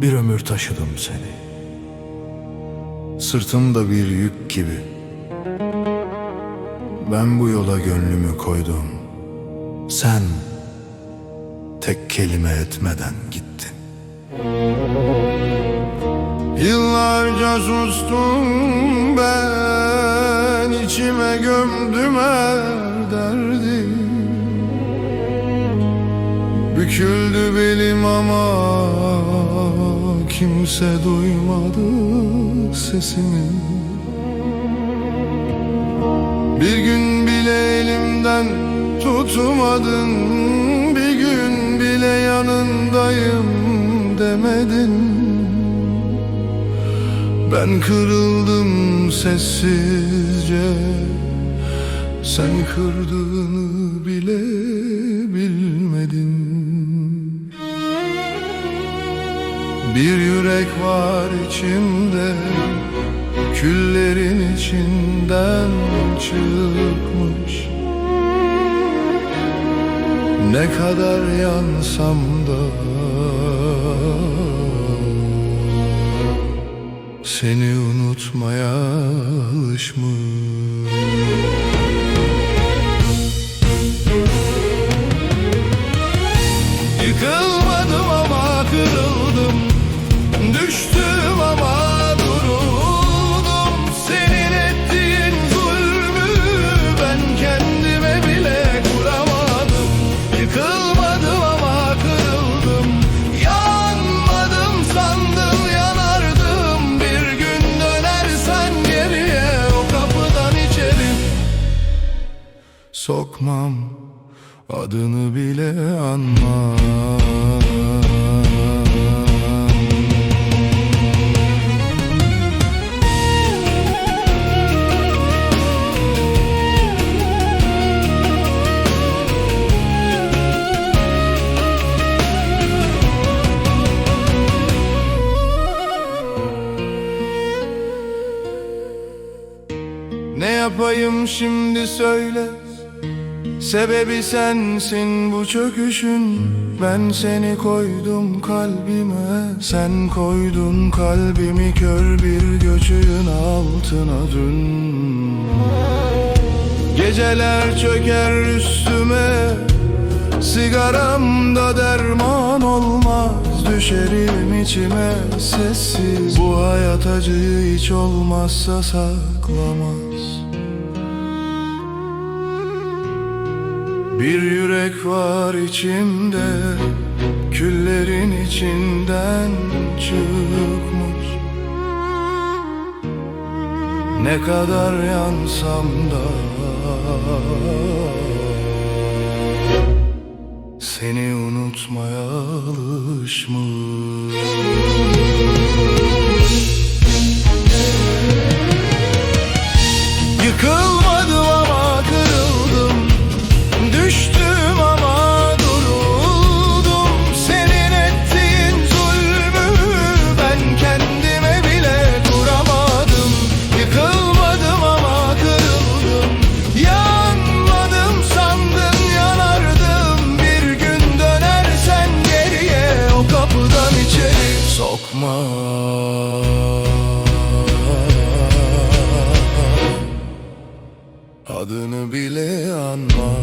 Bir ömür taşıdım seni. Sırtımda bir yük gibi. Ben bu yola gönlümü koydum. Sen tek kelime etmeden gittin. Yıllarca sustum ben içime gömdüm her derdi Büküldü belim ama kimse duymadı sesimi. Bir gün bile elimden tutmadın Bir gün bile yanındayım demedin. Ben kırıldım sessizce Sen kırdığını Bir yürek var içimde Küllerin içinden çıkmış. Ne kadar yansam da Seni unutmaya alışmış Yıkılmadım ama kırıldım. Yanmadım sandım yanardım. Bir gün dönersen geriye o kapıdan içeri. Sokmam adını bile anmam yapayım şimdi söyle. Sebebi sensin bu çöküşün. Ben seni koydum kalbime. Sen koydun kalbimi kör bir göçüğün altına dün. Geceler çöker üstüme. Sigaramda derman olmaz. Düşerim içime. Sessiz. Bu hayat acıyı hiç olmazsa saklamaz Bir yürek var içimde Küllerin içinden çıkmış. Ne kadar yansam da Seni unutmaya alışmış sokma. Adını bile anma.